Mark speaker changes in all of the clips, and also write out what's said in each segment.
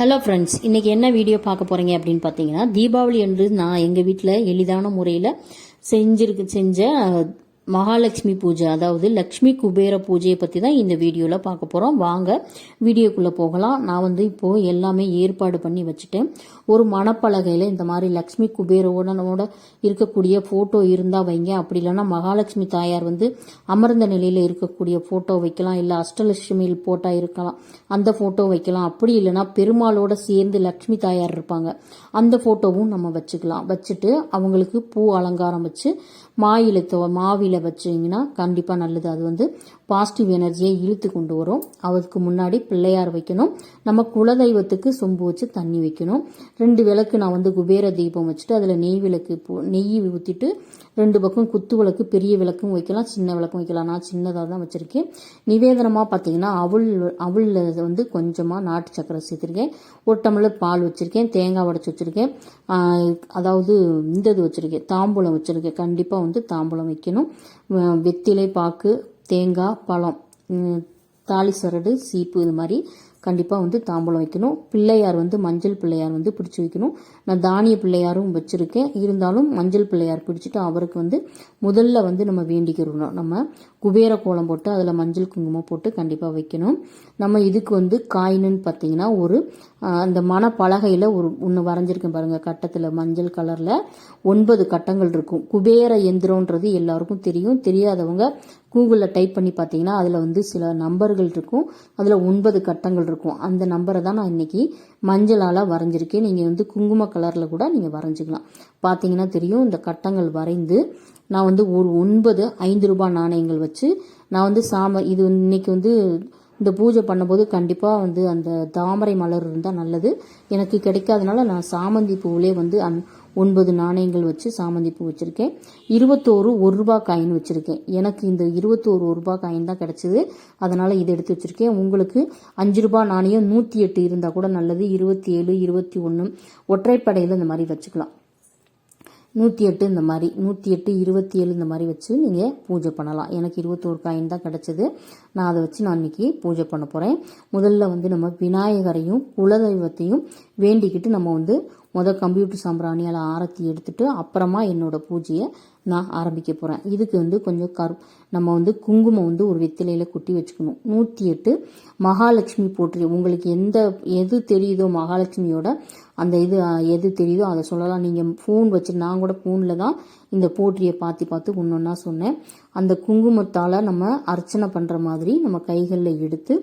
Speaker 1: Hello friends இன்னைக்கு என்ன video பார்க்க போகிறீங்க அப்படின்னு பார்த்தீங்கன்னா தீபாவளி என்று நான் எங்கள் வீட்டில் எளிதான முறையில் செஞ்சிருக்கு செஞ்ச மகாலட்சுமி பூஜை அதாவது லக்ஷ்மி குபேர பூஜையை பற்றி தான் இந்த வீடியோவில் பார்க்க போகிறோம் வாங்க வீடியோக்குள்ளே போகலாம். நான் வந்து இப்போது எல்லாமே ஏற்பாடு பண்ணி வச்சுட்டேன். ஒரு மணப்பலகையில் இந்த மாதிரி லக்ஷ்மி குபேரோட இருக்கக்கூடிய ஃபோட்டோ இருந்தால் வைங்க. அப்படி இல்லைன்னா மகாலட்சுமி தாயார் வந்து அமர்ந்த நிலையில் இருக்கக்கூடிய ஃபோட்டோ வைக்கலாம். இல்லை அஷ்டலட்சுமியில் போட்டால் இருக்கலாம். அந்த ஃபோட்டோ வைக்கலாம். அப்படி இல்லைன்னா பெருமாளோட சேர்ந்து லக்ஷ்மி தாயார் இருப்பாங்க. அந்த ஃபோட்டோவும் நம்ம வச்சுக்கலாம். வச்சுட்டு அவங்களுக்கு பூ அலங்காரம் வச்சு மாயில மாவில மாவில வச்சிங்கன்னா கண்டிப்பாக நல்லது. அது வந்து பாசிட்டிவ் எனர்ஜியை இழுத்து கொண்டு வரும். அதுக்கு முன்னாடி பிள்ளையார் வைக்கணும். நம்ம குலதெய்வத்துக்கு சொம்பு வச்சு தண்ணி வைக்கணும். ரெண்டு விளக்கு நான் வந்து குபேர தீபம் வச்சுட்டு அதில் நெய் விளக்கு நெய் ஊற்றிட்டு ரெண்டு பக்கம் குத்து விளக்கு பெரிய விளக்கும் வைக்கலாம் சின்ன விளக்கும் வைக்கலாம். நான் சின்னதாக தான் வச்சுருக்கேன். நிவேதனமாக பார்த்தீங்கன்னா அவள் அவளில் வந்து கொஞ்சமாக நாட்டு சக்கரை சேர்த்துருக்கேன். ஒரு டம்ளர் பால் வச்சுருக்கேன். தேங்காய் உடச்சி வச்சுருக்கேன். அதாவது இந்த இது வச்சுருக்கேன். தாம்பூலம் வச்சுருக்கேன். கண்டிப்பாக வந்து தாம்பூலம் வைக்கணும். வெத்திலை பாக்கு தேங்காய் பழம் தாலி சரடு சீப்பு இது மாதிரி கண்டிப்பாக வந்து தாம்பூலம் வைக்கணும். பிள்ளையார் வந்து மஞ்சள் பிள்ளையார் வந்து பிடிச்சி வைக்கணும். நான் தானிய பிள்ளையாரும் வச்சுருக்கேன். இருந்தாலும் மஞ்சள் பிள்ளையார் பிடிச்சிட்டு அவருக்கு வந்து முதல்ல வந்து நம்ம வேண்டிக்கிறணும். நம்ம குபேர கோலம் போட்டு அதில் மஞ்சள் குங்குமம் போட்டு கண்டிப்பாக வைக்கணும். நம்ம இதுக்கு வந்து காயினுன்னு பார்த்தீங்கன்னா ஒரு அந்த மணப்பலகையில் ஒரு ஒன்று வரைஞ்சிருக்கேன் பாருங்கள் கட்டத்தில் மஞ்சள் கலரில் ஒன்பது கட்டங்கள் இருக்கும். குபேர எந்திரன்றது எல்லாருக்கும் தெரியும். தெரியாதவங்க கூகுளில் டைப் பண்ணி பார்த்தீங்கன்னா அதில் வந்து சில நம்பர்கள் இருக்கும். அதில் ஒன்பது கட்டங்கள் இருக்கும். அந்த நம்பரை தான் நான் இன்னைக்கு மஞ்சளால் வரைஞ்சிருக்கேன். நீங்கள் வந்து குங்கும கலரில் கூட நீங்கள் வரைஞ்சிக்கலாம். பார்த்தீங்கன்னா தெரியும் இந்த கட்டங்கள் வரைந்து நான் வந்து ஒரு ஒன்பது ஐந்து ரூபாய் நாணயங்கள் வச்சு நான் வந்து சாம இது இன்னைக்கு வந்து இந்த பூஜை பண்ணும்போது கண்டிப்பாக வந்து அந்த தாமரை மலர் இருந்தால் நல்லது. எனக்கு கிடைக்காதனால நான் சாமந்தி பூவிலே வந்து அந் ஒன்பது நாணயங்கள் வச்சு சாமந்தி பூ வச்சுருக்கேன். இருபத்தோரு ஒரு ரூபா காயின் வச்சுருக்கேன். எனக்கு இந்த இருபத்தோரு ஒரு ரூபா காயின் தான் கிடச்சிது. அதனால் இதை எடுத்து வச்சுருக்கேன். உங்களுக்கு அஞ்சு ரூபா நாணயம் நூற்றி எட்டு இருந்தால் கூட நல்லது. இருபத்தி ஏழு இருபத்தி ஒன்று ஒற்றைப்படையில் இந்த மாதிரி வச்சுக்கலாம். நூற்றி எட்டு இந்த மாதிரி நூற்றி எட்டு இருபத்தி ஏழு இந்த மாதிரி வச்சு நீங்கள் பூஜை பண்ணலாம். எனக்கு இருபத்தோரு காயின் தான் கிடச்சிது. நான் அதை வச்சு நான் இன்னைக்கு பூஜை பண்ண போகிறேன் முதல்ல வந்து நம்ம விநாயகரையும் குலதெய்வத்தையும் வேண்டிக்கிட்டு நம்ம வந்து முத கம்ப்யூட்டர் சாம்பிராணியால் ஆரத்தி எடுத்துட்டு அப்புறமா என்னோட பூஜையை நான் ஆரம்பிக்க போகிறேன் இதுக்கு வந்து கொஞ்சம் கரு நம்ம வந்து குங்குமம் வந்து ஒரு வெத்திலையில் குட்டி வச்சுக்கணும். நூற்றி எட்டு மகாலட்சுமி போற்றி உங்களுக்கு எந்த எது தெரியுதோ மகாலட்சுமியோட அந்த இது எது தெரியுதோ அதை சொல்லலாம். நீங்கள் ஃபோன் வச்சு நான் கூட ஃபோனில் தான் இந்த போற்றியை பார்த்து பார்த்து ஒன்று ஒன்றா சொன்னேன். அந்த குங்குமத்தால் நம்ம அர்ச்சனை பண்ணுற மாதிரி நம்ம கைகளில் எடுத்து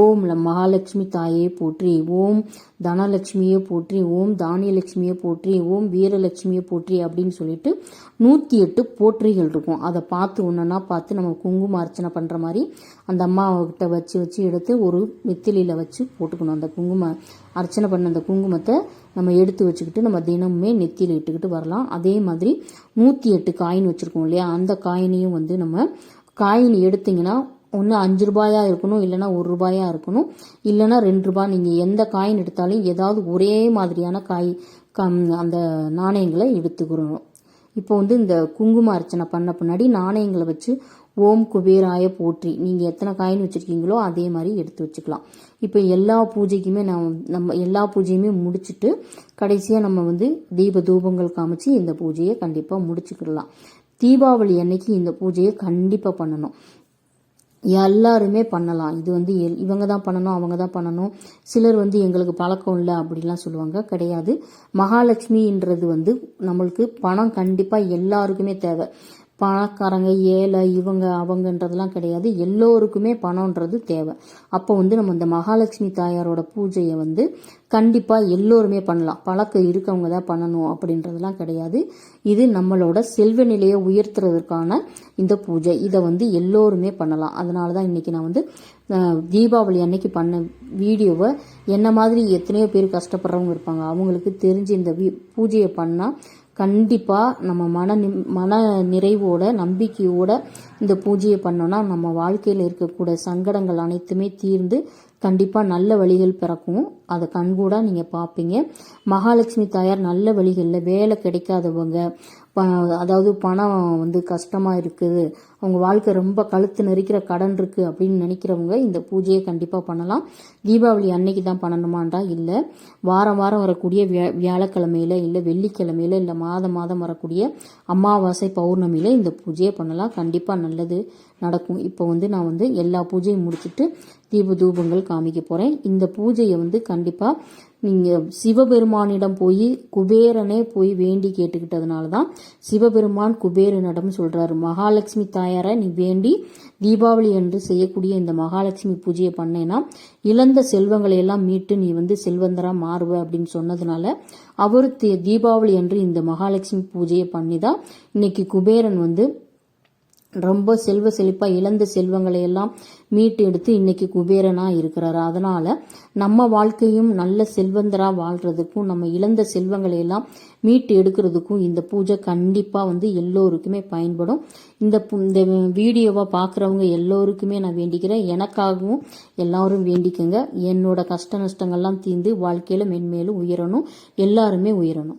Speaker 1: ஓம்ல மகாலட்சுமி தாயே போற்றி ஓம் தனலட்சுமியே போற்றி ஓம் தானியலட்சுமியே போற்றி ஓம் வீரலட்சுமியை போற்றி அப்படின்னு சொல்லிட்டு நூற்றி எட்டு போற்றிகள் இருக்கும். அதை பார்த்து ஒன்றுனா பார்த்து நம்ம குங்குமம் அர்ச்சனை பண்ணுற மாதிரி அந்த அம்மாக்கிட்ட வச்சு வச்சு எடுத்து ஒரு வெத்திலையில் வச்சு போட்டுக்கணும். அந்த குங்கும அர்ச்சனை பண்ண அந்த குங்குமத்தை நம்ம எடுத்து வச்சுக்கிட்டு நம்ம தினமுமே நெத்தியில் இட்டுக்கிட்டு வரலாம். அதே மாதிரி நூற்றி எட்டு காயின் வச்சுருக்கோம் இல்லையா? அந்த காயினையும் வந்து நம்ம காயின் எடுத்திங்கன்னா ஒன்று அஞ்சு ரூபாயாக இருக்கணும் இல்லைன்னா ஒரு ரூபாயாக இருக்கணும். இல்லைன்னா ரெண்டு ரூபாய் நீங்கள் எந்த காயின் எடுத்தாலும் ஏதாவது ஒரே மாதிரியான காய் கம் அந்த நாணயங்களை எடுத்துக்கிறணும் இப்போ வந்து இந்த குங்கும அர்ச்சனை பண்ண பின்னாடி நாணயங்களை வச்சு ஓம் குபேராய போற்றி. நீங்கள் எத்தனை காயின் வச்சுருக்கீங்களோ அதே மாதிரி எடுத்து வச்சுக்கலாம். இப்போ எல்லா பூஜைக்குமே நான் நம்ம எல்லா பூஜையுமே முடிச்சுட்டு கடைசியாக நம்ம வந்து தீப தூபங்கள் காமிச்சு இந்த பூஜையை கண்டிப்பாக முடிச்சுக்கிடலாம். தீபாவளி அன்னைக்கு இந்த பூஜையை கண்டிப்பாக பண்ணணும். எல்லாருமே பண்ணலாம். இது வந்து எல்- இவங்க தான் பண்ணணும் அவங்க தான் பண்ணணும். சிலர் வந்து எங்களுக்கு பழக்கம் இல்லை அப்படிலாம் சொல்லுவாங்க. கிடையாது. மகாலட்சுமின்றது வந்து நம்மளுக்கு பணம் கண்டிப்பாக எல்லாருக்குமே தேவை. பணக்காரங்க ஏழை இவங்க அவங்கன்றதெல்லாம் கிடையாது. எல்லோருக்குமே பணம்ன்றது தேவை. அப்போ வந்து நம்ம இந்த மகாலட்சுமி தாயாரோட பூஜையை வந்து கண்டிப்பாக எல்லோருமே பண்ணலாம். பழக்கம் இருக்கவங்க தான் பண்ணணும் அப்படின்றதெல்லாம் கிடையாது. இது நம்மளோட செல்வ நிலையை உயர்த்துறதுக்கான இந்த பூஜை. இதை வந்து எல்லோருமே பண்ணலாம். அதனால தான் இன்னைக்கு நான் வந்து தீபாவளி அன்னைக்கு பண்ண வீடியோவை என்ன மாதிரி எத்தனையோ பேர் கஷ்டப்படுறவங்க இருப்பாங்க. அவங்களுக்கு தெரிஞ்சு இந்த வீ- பூஜையை பண்ணால் கண்டிப்பாக நம்ம மன நிம் மன நிறைவோட நம்பிக்கையோட இந்த பூஜையை பண்ணோன்னா நம்ம வாழ்க்கையில் இருக்கக்கூடிய சங்கடங்கள் அனைத்துமே தீர்ந்து கண்டிப்பாக நல்ல வழிகள் பிறக்கும். அதை கண்கூடாக நீங்கள் பார்ப்பீங்க. மகாலட்சுமி தாயார் நல்ல வழிகளில் வேலை கிடைக்காதவங்க ப அதாவது பணம் வந்து கஷ்டமாக இருக்குது. அவங்க வாழ்க்கை ரொம்ப கழுத்து நெரிக்கிற கடன் இருக்குது அப்படின்னு நினைக்கிறவங்க இந்த பூஜையை கண்டிப்பாக பண்ணலாம். தீபாவளி அன்னைக்கு தான் பண்ணணுமாண்டா இல்லை. வாரம் வாரம் வரக்கூடிய வியா வியாழக்கிழமையில இல்லை வெள்ளிக்கிழமையில இல்லை மாதம் மாதம் வரக்கூடிய அமாவாசை பௌர்ணமியில் இந்த பூஜையை பண்ணலாம். கண்டிப்பாக நல்லது நடக்கும். இப்போ வந்து நான் வந்து எல்லா பூஜையும் முடிச்சுட்டு தீப தூபங்கள் காமிக்க போகிறேன் இந்த பூஜையை வந்து கண்டிப்பாக நீங்கள் சிவபெருமானிடம் போய் குபேரனே போய் வேண்டி கேட்டுக்கிட்டதுனால தான் சிவபெருமான் குபேரனிடம் சொல்கிறாரு மகாலட்சுமி தாயாரை நீ வேண்டி தீபாவளி அன்று செய்யக்கூடிய இந்த மகாலட்சுமி பூஜையை பண்ணேன்னா இழந்த செல்வங்களை எல்லாம் மீட்டு நீ வந்து செல்வந்தராக மாறுவ அப்படின்னு சொன்னதுனால அவர் தீபாவளி அன்று இந்த மகாலட்சுமி பூஜையை பண்ணி தான் இன்னைக்கு குபேரன் வந்து ரொம்ப செல்வ செழிப்பாக இழந்த செல்வங்களை எல்லாம் மீட்டு எடுத்து இன்னைக்கு குபேரனாக இருக்கிறாரு. அதனால் நம்ம வாழ்க்கையும் நல்ல செல்வந்தராக வாழ்கிறதுக்கும் நம்ம இழந்த செல்வங்களை எல்லாம் மீட்டு எடுக்கிறதுக்கும் இந்த பூஜை கண்டிப்பாக வந்து எல்லோருக்குமே பயன்படும். இந்த இந்த வீடியோவை பார்க்குறவங்க எல்லோருக்குமே நான் வேண்டிக்கிறேன். எனக்காகவும் எல்லாரும் வேண்டிக்கங்க. என்னோட கஷ்ட நஷ்டங்கள்லாம் தீர்ந்து வாழ்க்கையில் மென்மேலும் உயரணும். எல்லாருமே உயரணும்.